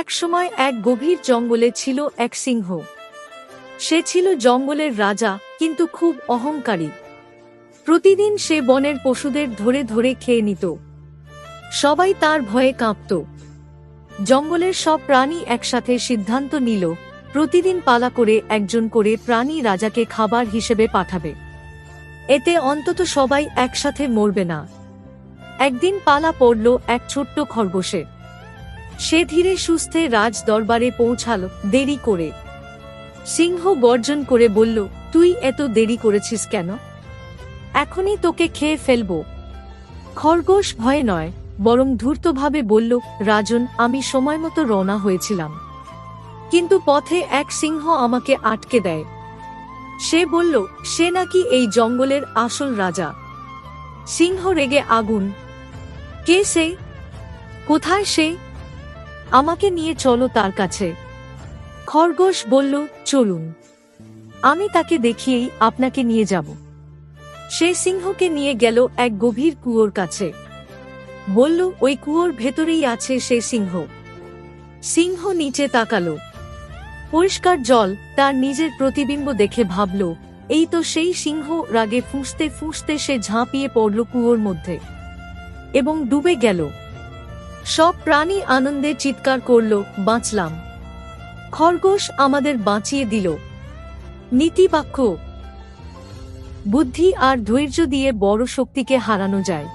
এক সময় এক গভীর জঙ্গলে ছিল এক সিংহ। সে ছিল জঙ্গলের রাজা, কিন্তু খুব অহংকারী। প্রতিদিন সে বনের পশুদের ধরে ধরে খেয়ে নিত। সবাই তার ভয়ে কাঁপত। জঙ্গলের সব প্রাণী একসাথে সিদ্ধান্ত নিল, প্রতিদিন পালা করে একজন করে প্রাণী রাজাকে খাবার হিসেবে পাঠাবে। এতে অন্তত সবাই একসাথে মরবে না। একদিন পালা পড়ল এক ছোট্ট খরগোশের সে ধীরে সুস্থে রাজ দরবারে পৌঁছাল, দেরি করে। সিংহ গর্জন করে বলল, তুই এত দেরি করেছিস কেন? এখনই তোকে খেয়ে ফেলব। খরগোশ ভয়ে নয়, বরং ধূর্তভাবে বলল, রাজন, আমি সময়মতো রওনা হয়েছিলাম। কিন্তু পথে এক সিংহ আমাকে আটকে দেয়। সে বলল, সে নাকি এই জঙ্গলের আসল রাজা। সিংহ রেগে আগুন। কে সে কোথায় সে? আমাকে নিয়ে চলো তার কাছে। খরগোশ বলল, চলুন। আমি তাকে দেখিয়েই আপনাকে নিয়ে যাব। সে সিংহকে নিয়ে গেল এক গভীর কুয়োর কাছে। বলল, ওই কুয়োর ভেতরেই আছে সে সিংহ। সিংহ নিচে তাকালো। পরিষ্কার জল তার নিজের প্রতিবিম্ব দেখে ভাবল, এই তো সেই সিংহ রাগে ফুঁসতে ফুঁসতে সে ঝাঁপিয়ে পড়ল কুয়োর মধ্যে। এবং ডুবে গেল। সব প্রাণী আনন্দে চিৎকার করল, বাঁচলাম। খরগোশ আমাদের বাঁচিয়ে দিল। নীতিবাক্য, বুদ্ধি আর ধৈর্য দিয়ে বড় শক্তিকে হারানো যায়।